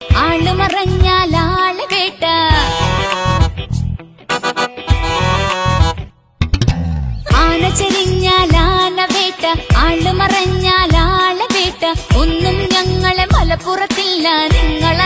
ആൾ മറഞ്ഞാൽ ആൾ വേട്ട ആന ചെരിഞ്ഞാൽ ആന ഒന്നും ഞങ്ങളെ മലപ്പുറത്തില്ല നിങ്ങൾ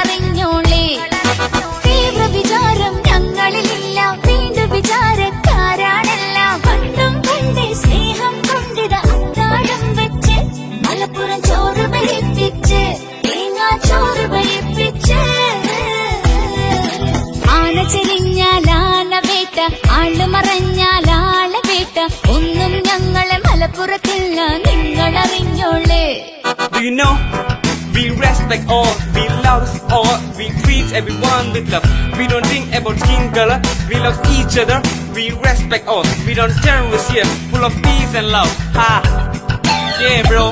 മലപ്പുറത്തില്ല നിങ്ങൾ അറിഞ്ഞോളേ Do you know? We respect all, we love all, we treat everyone with love. We don't think about skin color, we love each other. We respect all, we don't terrorists here, full of peace and love. Ha! Yeah, bro.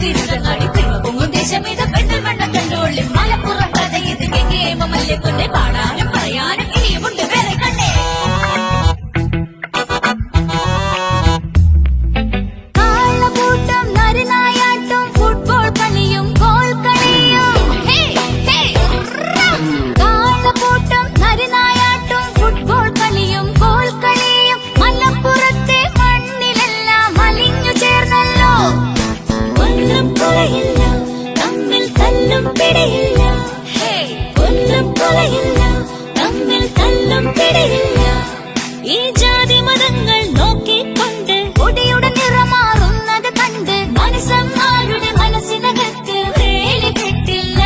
കൊണ്ടക്കലും നമ്മുടെ തിരുവങ്ങാടി പ്രേമ പൊങ്ങും ദേശമിത പെണ്ണൽ വണ്ണ കണ്ടോളി മലപ്പുറം കഥ ഇത് ഗംഗേമല്ലേ കൊണ്ടേ പാടാനും ഈ ജാതി മതങ്ങൾ നോക്കിക്കൊണ്ട് കൊടിയുടെ നിറമാറുന്നത് കണ്ട് മനസ്സന്മാരുടെ മനസ്സിനകത്ത് വേലി കെട്ടില്ല.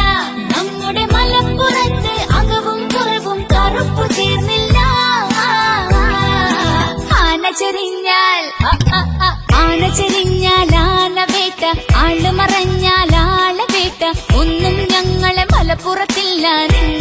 നമ്മുടെ മലപ്പുറത്ത് അകവും കുറവും കറുപ്പ് തീർന്നില്ല. ആന ചെരിഞ്ഞാൽ ആന ചെരിഞ്ഞാൽ ആന വേട്ട ആൾ മറഞ്ഞാൽ ആൾ വേട്ട. ഒന്നും ഞങ്ങളെ മലപ്പുറത്തില്ല. നിങ്ങൾ